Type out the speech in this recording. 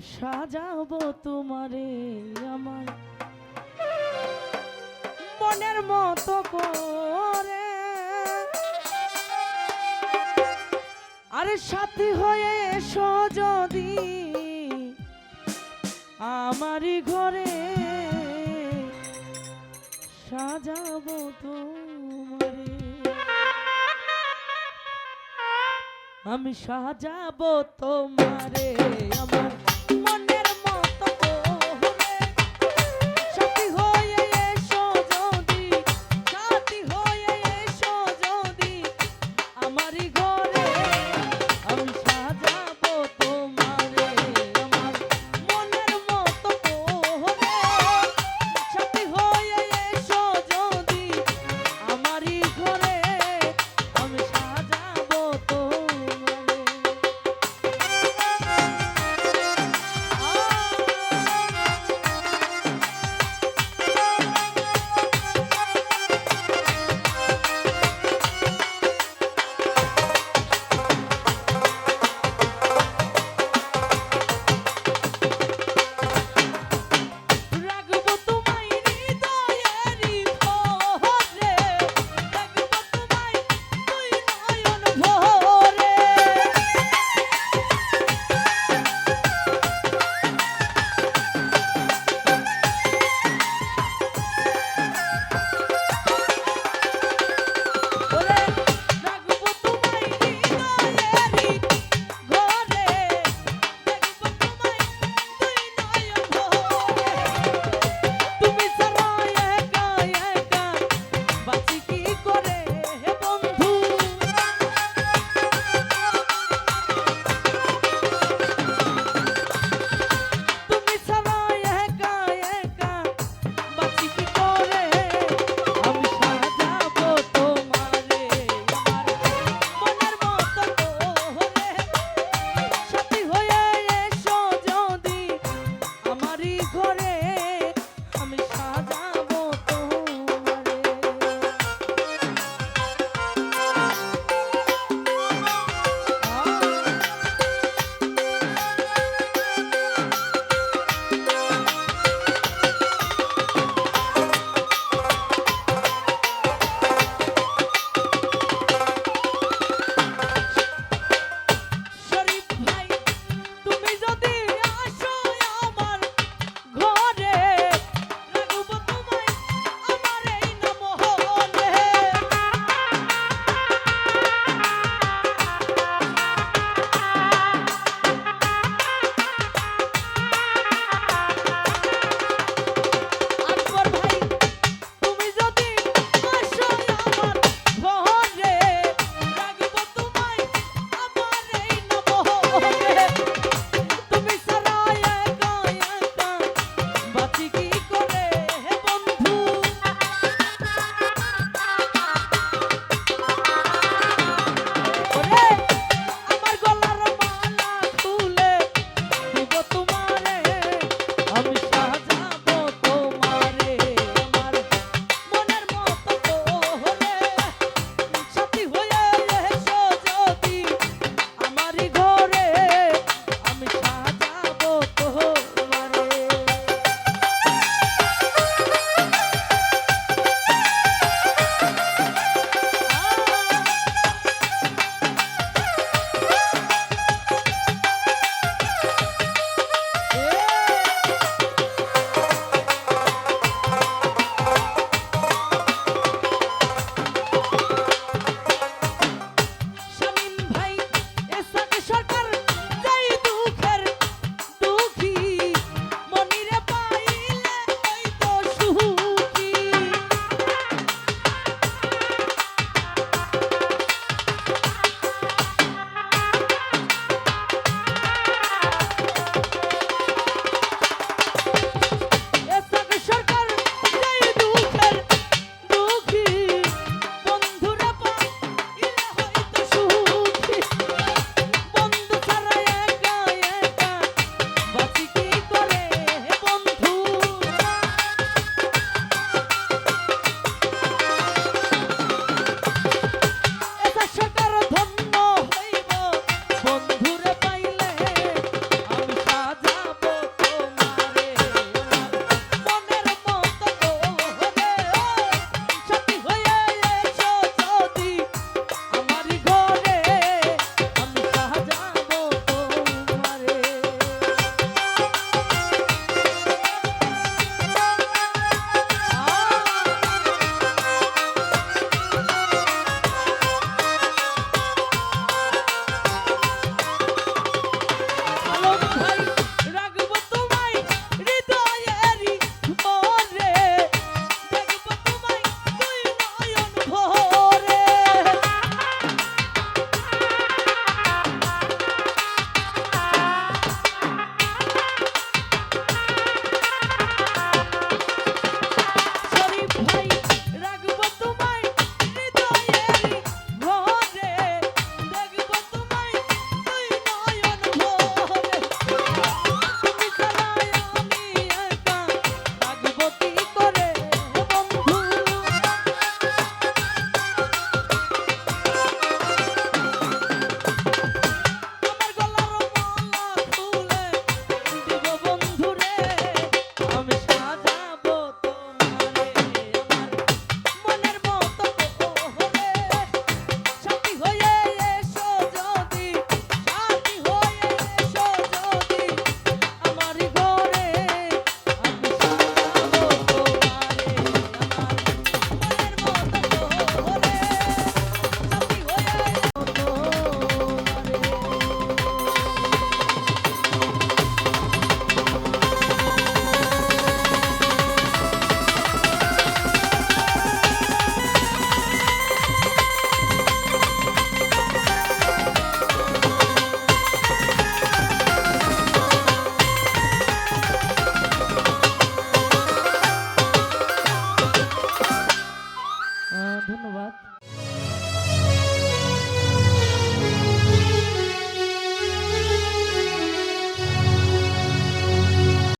সাজাবো তোমারে আমার। মনের মতো করে। আরে সাথী হয়ে এসো যদি আমারই ঘরে। সাজাবো তোমারে। আমি সাজাবো তোমারে আমার।